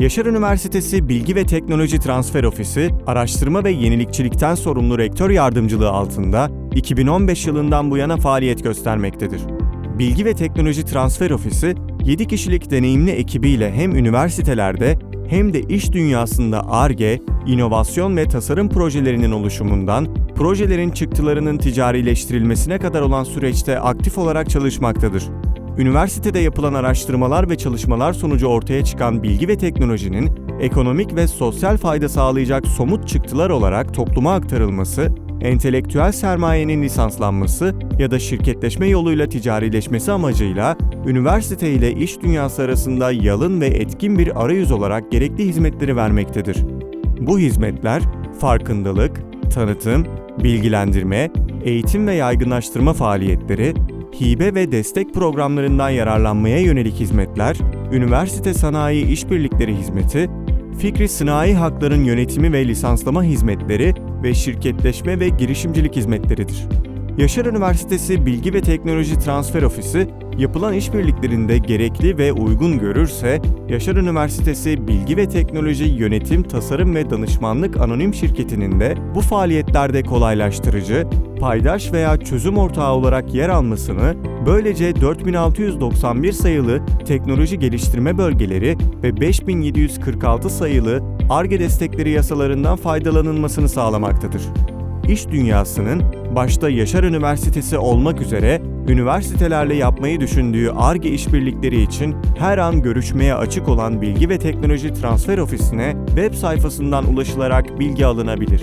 Yaşar Üniversitesi Bilgi ve Teknoloji Transfer Ofisi, araştırma ve yenilikçilikten sorumlu rektör yardımcılığı altında 2015 yılından bu yana faaliyet göstermektedir. Bilgi ve Teknoloji Transfer Ofisi, 7 kişilik deneyimli ekibiyle hem üniversitelerde hem de iş dünyasında ARGE, inovasyon ve tasarım projelerinin oluşumundan, projelerin çıktılarının ticarileştirilmesine kadar olan süreçte aktif olarak çalışmaktadır. Üniversitede yapılan araştırmalar ve çalışmalar sonucu ortaya çıkan bilgi ve teknolojinin ekonomik ve sosyal fayda sağlayacak somut çıktılar olarak topluma aktarılması, entelektüel sermayenin lisanslanması ya da şirketleşme yoluyla ticarileşmesi amacıyla üniversite ile iş dünyası arasında yalın ve etkin bir arayüz olarak gerekli hizmetleri vermektedir. Bu hizmetler farkındalık, tanıtım, bilgilendirme, eğitim ve yaygınlaştırma faaliyetleri, hibe ve destek programlarından yararlanmaya yönelik hizmetler, üniversite sanayi işbirlikleri hizmeti, fikri sınai hakların yönetimi ve lisanslama hizmetleri ve şirketleşme ve girişimcilik hizmetleridir. Yaşar Üniversitesi Bilgi ve Teknoloji Transfer Ofisi, yapılan işbirliklerinde gerekli ve uygun görürse, Yaşar Üniversitesi Bilgi ve Teknoloji Yönetim, Tasarım ve Danışmanlık Anonim Şirketi'nin de bu faaliyetlerde kolaylaştırıcı, paydaş veya çözüm ortağı olarak yer almasını, böylece 4691 sayılı teknoloji geliştirme bölgeleri ve 5746 sayılı ARGE destekleri yasalarından faydalanılmasını sağlamaktadır. İş dünyasının başta Yaşar Üniversitesi olmak üzere üniversitelerle yapmayı düşündüğü ARGE işbirlikleri için her an görüşmeye açık olan Bilgi ve Teknoloji Transfer Ofisi'ne web sayfasından ulaşılarak bilgi alınabilir.